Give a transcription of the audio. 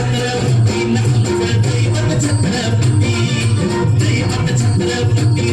చక్రవర్తి నా చక్రవర్తి చక్రవర్తి